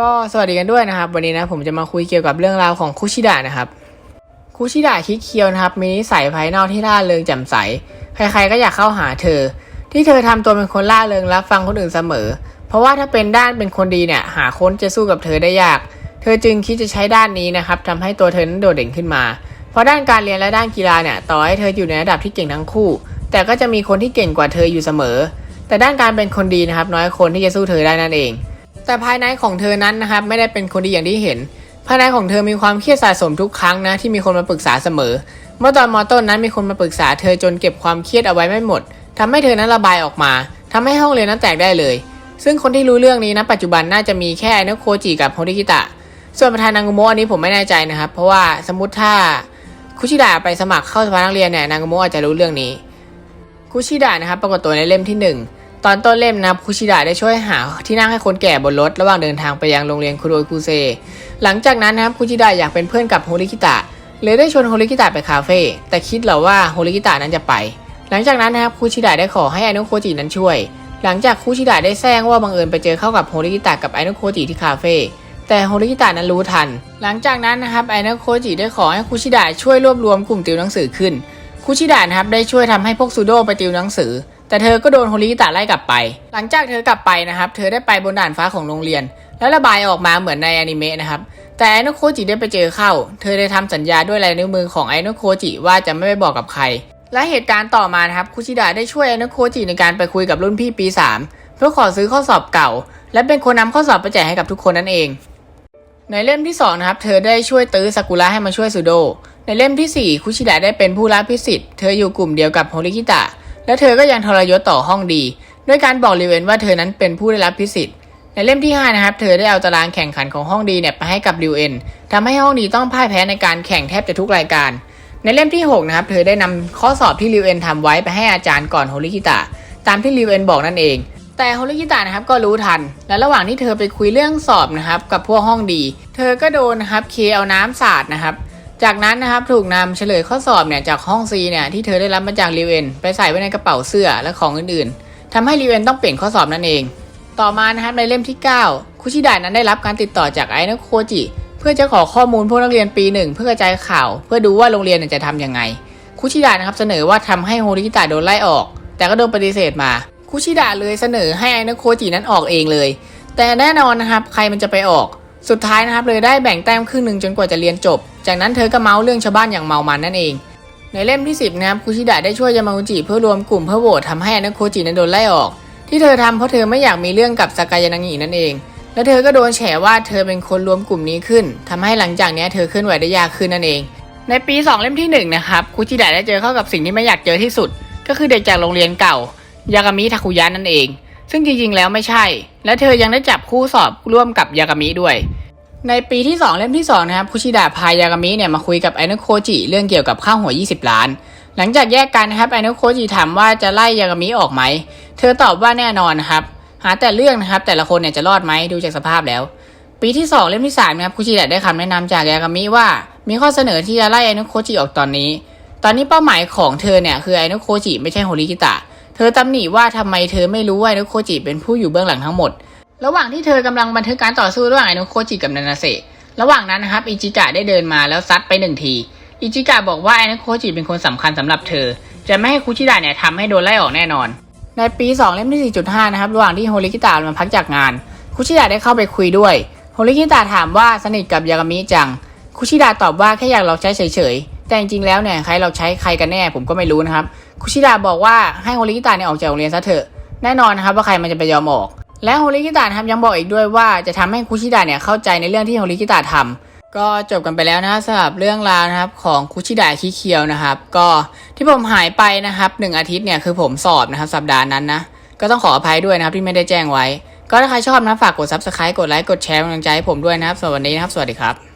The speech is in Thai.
ก็สวัสดีกันด้วยนะครับ วันนี้นะผมจะมาคุยเกี่ยวกับเรื่องราวของคุชิดะนะครับคุชิดะคิเคียวนะครับมีนิสัยภายนอกที่ร่าเริงแจ่มใส ใครๆก็อยากเข้าหาเธอ ที่เธอทำตัวเป็นคนร่าเริงรับฟังคนอื่นเสมอ เพราะว่าถ้าเป็นด้านเป็นคนดีเนี่ยหาคนจะสู้กับเธอได้ยาก เธอจึงคิดจะใช้ด้านนี้นะครับทำให้ตัวเธอนั้นโดดเด่นขึ้นมา เพราะด้านการเรียนและด้านกีฬาเนี่ยต่อให้เธออยู่ในระดับที่เก่งทั้งคู่ แต่ก็จะมีคนที่เก่งกว่าเธออยู่เสมอ แต่ด้านการเป็นคนดีนะครับน้อยคนที่จะสู้เธอได้นั่นเอง แต่ภายในของเธอนั้นนะครับไม่ได้เป็นคนดีอย่างที่เห็น ภายในของเธอมีความเครียดสะสมทุกครั้งนะที่มีคนมาปรึกษาเสมอ เมื่อตอนมอต้นนั้นมีคนมาปรึกษาเธอจนเก็บความเครียดเอาไว้ไม่หมดทำให้เธอนั้นระบายออกมาทำให้ห้องเรียนนั้นแตกได้เลย ซึ่งคนที่รู้เรื่องนี้นะปัจจุบันน่าจะมีแค่ไอโนโคจิกับโฮริกิตะ ส่วนประธานนางโมะอันนี้ผมไม่แน่ใจนะครับ เพราะว่าสมมติถ้าคุชิดะไปสมัครเข้าสภานักเรียนเนี่ยนางโมะอาจจะรู้เรื่องนี้คุชิดะนะครับปรากฏตัวในเล่มที่หนึ่ง ตอนต้นเล่มนะคุชิดะได้ช่วยหาที่นั่งให้คนแก่บนรถระหว่างเดินทางไปยังโรงเรียนคุโรคุเซ หลังจากนั้นนะครับคุชิดะอยากเป็นเพื่อนกับโฮริกิตะเลยได้ชวนโฮริกิตะไปคาเฟ่แต่คิดเหรอว่าโฮริกิตะนั้นจะไป หลังจากนั้นนะครับคุชิดะได้ขอให้อโนโคจินั้นช่วย หลังจากคุชิดะได้แซงว่าบังเอิญไปเจอเข้ากับโฮริกิตะกับอโนโคจิที่คาเฟ่แต่โฮริกิตะนั้นรู้ทัน หลังจากนั้นนะครับไอโนโคจิได้ขอให้คุชิดะช่วยรวบรวมกลุ่มติวหนังสือขึ้นคุชิดะนะครับได้ช่วยทำให้พวกซูโดไปติวหนังสือ แต่เธอก็โดนโฮริกิตะไล่กลับไป หลังจากเธอกลับไปนะครับ เธอได้ไปบนด่านฟ้าของโรงเรียน แล้วระบายออกมาเหมือนในอนิเมะนะครับ แต่ไอโนโคจิได้ไปเจอเข้า เธอได้ทำสัญญาด้วยลายนิ้วมือของไอโนโคจิว่าจะไม่ไปบอกกับใคร และเหตุการณ์ต่อมานะครับคุชิดะได้ช่วยไอโนโคจิในการไปคุยกับรุ่นพี่ปี 3 เพื่อขอซื้อข้อสอบเก่า และเป็นคนนำข้อสอบไปแจกให้กับทุกคนนั่นเอง ในเล่มที่สองนะครับเธอได้ช่วยตื้อซากุระให้มาช่วยซูโดในเล่มที่สี่คุชิดะได้เป็นผู้รับพิสิทธิ์ เธออยู่กลุ่มเดียวกับโฮริกิตะ และเธอก็ยังทรยศต่อห้องดี ด้วยการบอกริเวนว่าเธอนั้นเป็นผู้ได้รับพิสิทธิ์ ในเล่มที่ 5 นะครับ เธอได้เอาตารางแข่งขันของห้องดีเนี่ยไปให้กับริเอ็นทำให้ห้องดีต้องพ่ายแพ้ในการแข่งแทบจะทุกรายการ ในเล่มที่ 6 นะครับ เธอได้นำข้อสอบที่ริเอ็นทำไว้ไปให้อาจารย์ก่อนโฮริกิตะตามที่ริเอ็นบอกนั่นเอง แต่โฮริกิตะนะครับก็รู้ทัน และระหว่างที่เธอไปคุยเรื่องสอบนะครับกับพวกห้องดี เธอก็โดนนะครับเคเอาน้ำสาดนะครับ จากนั้นนะครับถูกนำเฉลยข้อสอบเนี่ยจากห้องซีเนี่ยที่เธอได้รับมาจากริวเอนไปใส่ไว้ในกระเป๋าเสื้อและของอื่นๆทำให้ริวเอนต้องเปลี่ยนข้อสอบนั่นเอง ต่อมานะครับในเล่มที่ 9 คุชิดะนั้นได้รับการติดต่อจากไอโนโคจิ เพื่อจะขอข้อมูลพวกนักเรียนปีหนึ่งเพื่อกระจายข่าว เพื่อดูว่าโรงเรียนจะทำยังไง คุชิดะนะครับเสนอว่าทำให้โฮริกิตะโดนไล่ออก แต่ก็โดนปฏิเสธมาคุชิดะเลยเสนอให้ไอโนโคจินั้นออกเองเลย แต่แน่นอนนะครับใครมันจะไปออก สุดท้ายนะครับเลยได้แบ่งแต้มครึ่งหนึ่งจนกว่าจะเรียนจบ จากนั้นเธอก็เมาเรื่องชาวบ้านอย่างเมามันนั่นเอง ในเล่มที่ 10 นะครับคุชิดะได้ช่วยยามากุจิเพื่อรวมกลุ่มเพื่อโหวตทำให้อนาโคจินั้นโดนไล่ออก ที่เธอทำเพราะเธอไม่อยากมีเรื่องกับสากายานางินั่นเอง และเธอก็โดนแฉว่าเธอเป็นคนรวมกลุ่มนี้ขึ้นทำให้หลังจากนี้เธอเคลื่อนไหวได้ยากขึ้นนั่นเองในปี 2 เล่มที่1นะครับคุชิดะได้เจอเข้ากับสิ่งที่ไม่อยากเจอที่สุด ก็คือเด็กจากโรงเรียนเก่ายากามิทาคุยะนั่นเอง ซึ่งจริงๆแล้วไม่ใช่ และเธอยังได้จับคู่สอบร่วมกับยากามิด้วย ในปีที่ 2 เล่มที่ 2 นะครับคุชิดะพายากามิเนี่ยมาคุยกับไอโนโคจิเรื่องเกี่ยวกับค่าวหัว 20 ล้าน หลังจากแยกกันนะครับไอโนโคจิถามว่าจะไล่ยากามิออกไหม เธอตอบว่าแน่นอนนะครับ หาแต่เรื่องนะครับแต่ละคนเนี่ยจะรอดไหมดูจากสภาพแล้ว ปีที่ 2 เล่มที่3นะครับคุชิดะได้คำแนะนำจากยากามิว่า มีข้อเสนอที่จะไล่ไอโนโคจิออกตอนนี้ ตอนนี้เป้าหมายของเธอเนี่ยคือไอโนโคจิไม่ใช่โฮริกิตะ เธอตำหนิว่าทำไมเธอไม่รู้ว่าไอโนโคจิเป็นผู้อยู่เบื้องหลังทั้งหมด ระหว่างที่เธอกำลังบันทึกการต่อสู้ระหว่างไอโนโคจิกับนานาเซะระหว่างนั้นนะครับอิจิกะได้เดินมาแล้วซัดไปหนึ่งทีอิจิกะบอกว่าไอโนโคจิเป็นคนสำคัญสำหรับเธอ จะไม่ให้คุชิดะเนี่ยทำให้โดนไล่ออกแน่นอน ในปี 2 เล่มที่ 4.5 นะครับระหว่างที่โฮริกิตะมาพักจากงาน คุชิดะได้เข้าไปคุยด้วยโฮริกิตะถามว่าสนิทกับยากามิจัง คุชิดะตอบว่าแค่อยากลองใช้เฉยๆแต่จริงๆแล้วเนี่ยใครเราใช้ใครกันแน่ผมก็ไม่รู้นะครับคุชิดะบอกว่าให้โฮริกิตะเนี่ยออกจากโรงเรียนซะเถอะแน่นอนนะครับว่าใครมันจะไปยอมออก และโฮริคิตะนะครับยังบอกอีกด้วยว่าจะทำให้คุชิดะเนี่ยเข้าใจในเรื่องที่โฮริคิตะทำก็จบกันไปแล้วนะสำหรับเรื่องราวนะครับของคุชิดะคิเคียวนะครับ ก็ที่ผมหายไปนะครับหนึ่งอาทิตย์เนี่ยคือผมสอบนะครับสัปดาห์นั้นนะก็ต้องขออภัยด้วยนะครับที่ไม่ได้แจ้งไว้ ก็ถ้าใครชอบนะฝากกดซับสไครต์กดไลค์กดแชร์กำลังใจให้ผมด้วยนะครับสำหรับวันนี้นะครับ สวัสดีครับ